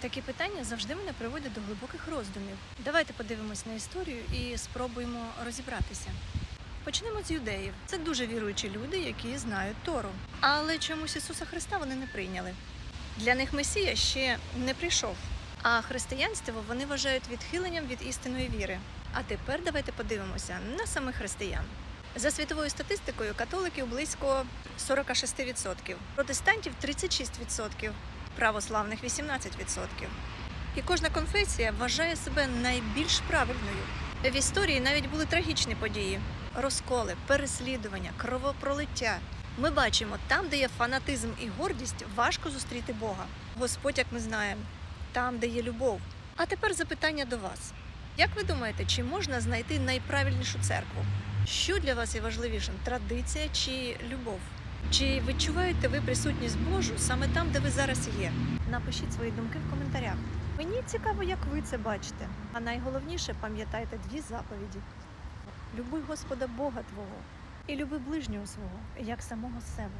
Такі питання завжди мене приводять до глибоких роздумів. Давайте подивимось на історію і спробуємо розібратися. Почнемо з юдеїв. Це дуже віруючі люди, які знають Тору. Але чомусь Ісуса Христа вони не прийняли. Для них Месія ще не прийшов. А християнство вони вважають відхиленням від істинної віри. А тепер давайте подивимося на самих християн. За світовою статистикою, католиків близько 46%, протестантів 36%, православних 18%. І кожна конфесія вважає себе найбільш правильною. В історії навіть були трагічні події: розколи, переслідування, кровопролиття. Ми бачимо, там, де є фанатизм і гордість, важко зустріти Бога. Господь, як ми знаємо, там, де є любов. А тепер запитання до вас: як ви думаєте, чи можна знайти найправильнішу церкву? Що для вас є важливішим традиція чи любов? Чи відчуваєте ви присутність Божу саме там, де ви зараз є? Напишіть свої думки в коментарях. Мені цікаво, як ви це бачите. А найголовніше пам'ятайте дві заповіді: люби Господа Бога Твого і люби ближнього свого, як самого себе.